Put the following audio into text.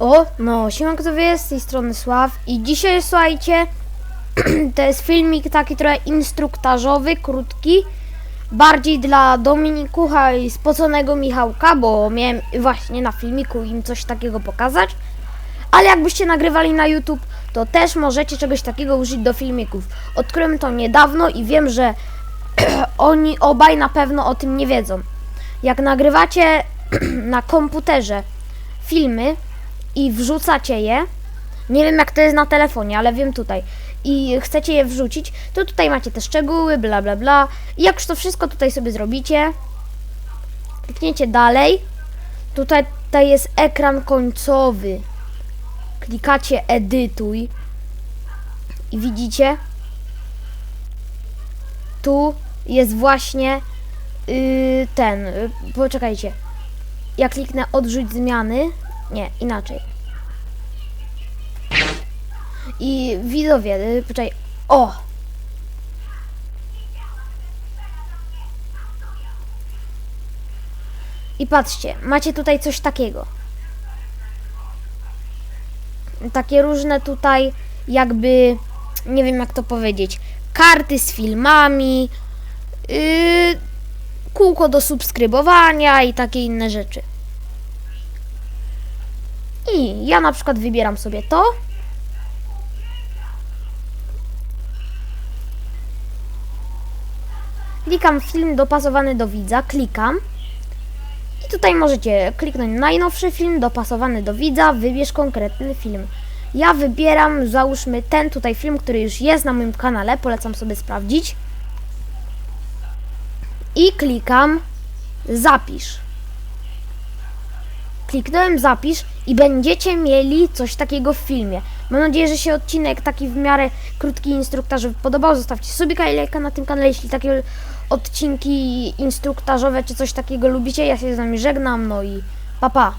O, no, siemanko to jest z tej strony Sław i dzisiaj słuchajcie, to jest filmik taki trochę instruktażowy, krótki, bardziej dla Dominikucha i spoconego Michałka, bo miałem właśnie na filmiku im coś takiego pokazać, ale jakbyście nagrywali na YouTube, to też możecie czegoś takiego użyć do filmików. Odkryłem to niedawno i wiem, że oni obaj na pewno o tym nie wiedzą. Jak nagrywacie na komputerze filmy i wrzucacie je, nie wiem jak to jest na telefonie, ale wiem tutaj, i chcecie je wrzucić, to tutaj macie te szczegóły, bla bla bla. I jak już to wszystko tutaj sobie zrobicie, klikniecie dalej, tutaj, tutaj jest ekran końcowy. Klikacie edytuj. I widzicie, tu jest właśnie yy, ten, yy, poczekajcie, ja kliknę odrzuć zmiany, nie, inaczej. I widzowie, yy, poczekaj, o! I patrzcie, macie tutaj coś takiego. Takie różne tutaj jakby, nie wiem jak to powiedzieć, karty z filmami, yy, kółko do subskrybowania i takie inne rzeczy. Ja na przykład wybieram sobie to. Klikam film dopasowany do widza, klikam. I tutaj możecie kliknąć najnowszy film dopasowany do widza, wybierz konkretny film. Ja wybieram, załóżmy ten tutaj film, który już jest na moim kanale, polecam sobie sprawdzić. I klikam zapisz. Kliknąłem zapisz i będziecie mieli coś takiego w filmie. Mam nadzieję, że się odcinek taki w miarę krótki instruktażowy podobał. Zostawcie subika i lajka na tym kanale, jeśli takie odcinki instruktażowe czy coś takiego lubicie. Ja się z wami żegnam, no i pa pa.